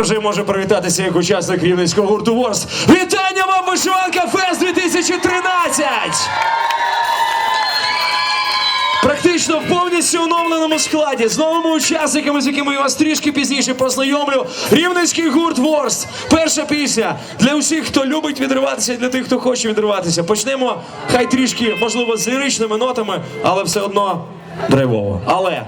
Вже може привітатися як учасник рівненського гурту Ворс. Вітання вам, Вишиванка Фест 2013! Практично в повністю оновленому складі з новими учасниками, з якими я вас трішки пізніше познайомлю. Рівненський гурт Ворст. Перша пісня для усіх, хто любить відриватися, і для тих, хто хоче відриватися. Почнемо хай трішки, можливо, з ліричними нотами, але все одно драйвово. Але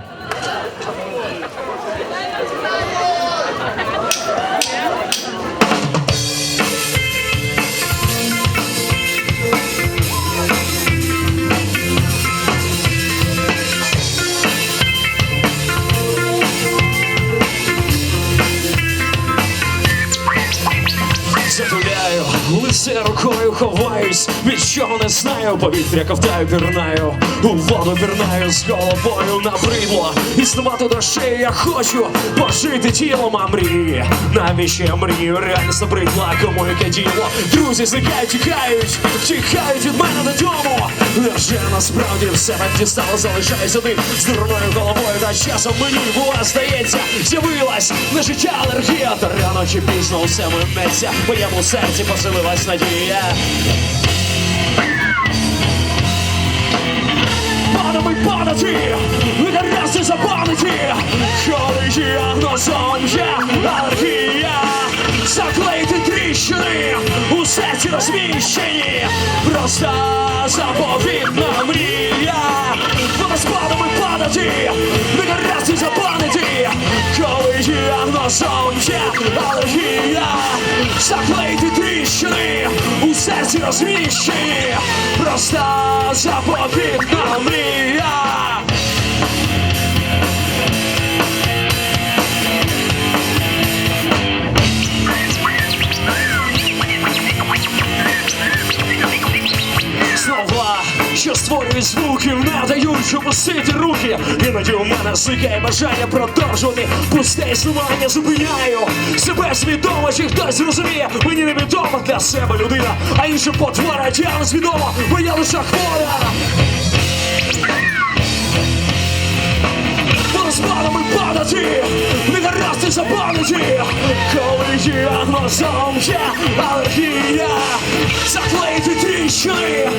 лице рукою ховаюсь, від чого не знаю, повітря ковтаю, пірнаю, у воду пірнаю з головою набридло. Існувати до шиї я хочу пожити тілом, а мрії. Навіщо я мрію? Реально забридла, кому яке діло. Друзі зникають, тікають, тікають від мене додому. Невже насправді все так дістало, залишаюсь один з дурною головою, та часом мені була здається, з'явилась на життя алергія, та рано чи пізно усе минеться, в моєму серці поселилась надія. Падами падати, відразу запалити, коли діагнозом є алергія, серці розміщені, просто заповітна мрія, водоспадами падати, відразу запалити, коли діагнозом є алергія, заклеїти тріщини, у серці розміщені, просто заповітна мрія. Не дають опустити руки. Іноді у мене зникає бажання продовжувати пусте існування зупиняю себе свідомо, чи хтось зрозуміє, мені невідомо для себе людина, а інша потвора, я свідомо, бо я лише хвора. Розпадами падати, не гаразди запалити, коли діагнозом є алергія, заклеїти тріщини,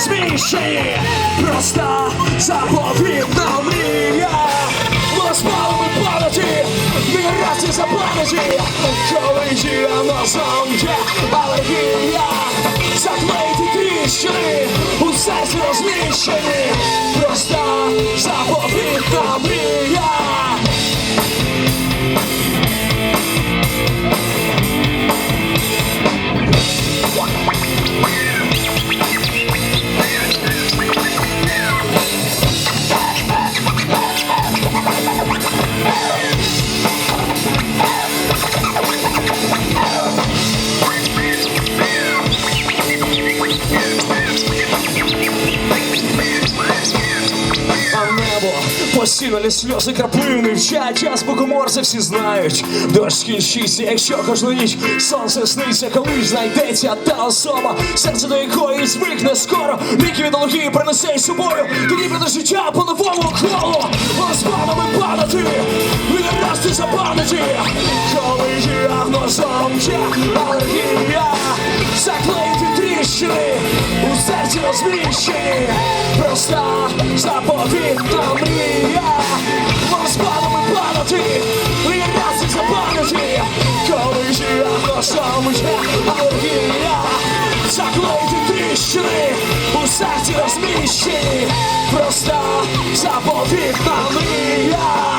розміщені, проста заповітна мрія. Розпадами пам'яті, не за пам'яті, коли є алегія, заклеїти тріщини, у серці розміщені, небо постійно сльози краплини вчать, час богоморзи всі знають. Дощ скінчиться, якщо кожну ніч сонце сниться, коли ж знайдеться та особа, серце до якої звикне скоро. Ліки від алергії принесе із собою, тоді буде життя по новому колу. Розпадами падати, розміщені, проста заповітна мрія, розпадами падати, відрасти запам'яті, коли діагнозом є алергія, заклеїти тріщини, у серці розміщені, проста заповітна мрія.